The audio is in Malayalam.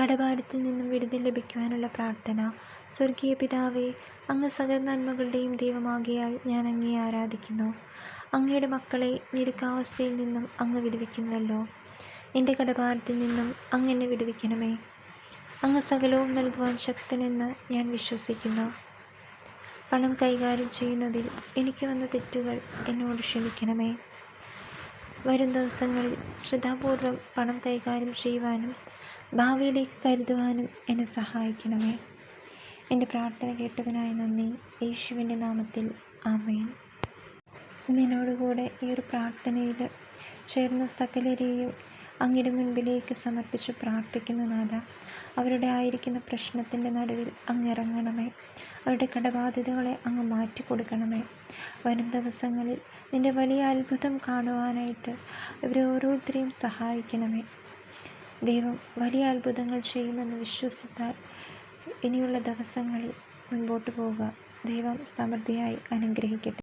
കടഭാരത്തിൽ നിന്നും വിടുതൽ ലഭിക്കുവാനുള്ള പ്രാർത്ഥന. സ്വർഗീയ പിതാവേ അങ്ങ് സകല നന്മകളുടെയും ദൈവമാകിയാൽ ഞാൻ അങ്ങയെ ആരാധിക്കുന്നു. അങ്ങയുടെ മക്കളെ ഞെരുക്കാവസ്ഥയിൽ നിന്നും അങ്ങ് വിടുവിക്കുന്നുവല്ലോ. എന്റെ കടഭാരത്തിൽ നിന്നും അങ്ങ് എന്നെ വിടുവിക്കണമേ. അങ്ങ് സകലവും നൽകുവാൻ ശക്തനെന്ന് ഞാൻ വിശ്വസിക്കുന്നു. പണം കൈകാര്യം ചെയ്യുന്നതിൽ എനിക്ക് വന്ന തെറ്റുകൾ എന്നോട് ക്ഷമിക്കണമേ. വരും ദിവസങ്ങളിൽ ശ്രദ്ധാപൂർവം പണം കൈകാര്യം ചെയ്യുവാനും ഭാവിയിലേക്ക് കരുതുവാനും എന്നെ സഹായിക്കണമേ. എന്റെ പ്രാർത്ഥന കേട്ടതിനായി നന്ദി. യേശുവിന്റെ നാമത്തിൽ ആമേൻ. നിന്നോടുകൂടെ ഈ ഒരു പ്രാർത്ഥനയിൽ ചേർന്ന സകലരെയും അങ്ങയുടെ മുൻപിലേക്ക് സമർപ്പിച്ച് പ്രാർത്ഥിക്കുന്നു നാഥ. അവരുടെ ആയിരിക്കുന്ന പ്രശ്നത്തിന്റെ നടുവിൽ അങ്ങ് ഇറങ്ങണമേ. അവരുടെ കടബാധ്യതകളെ അങ്ങ് മാറ്റിക്കൊടുക്കണമേ വരും ദിവസങ്ങളിൽ നിന്റെ വലിയ അത്ഭുതം കാണുവാനായിട്ട് ഇവരെ ഓരോരുത്തരെയും സഹായിക്കണമേ. ദൈവം വലിയ അത്ഭുതങ്ങൾ ചെയ്യുമെന്ന് വിശ്വസിത്താൽ ഇനിയുള്ള ദിവസങ്ങളിൽ മുൻപോട്ട് പോവുക. ദൈവം സമൃദ്ധിയായി അനുഗ്രഹിക്കട്ടെ.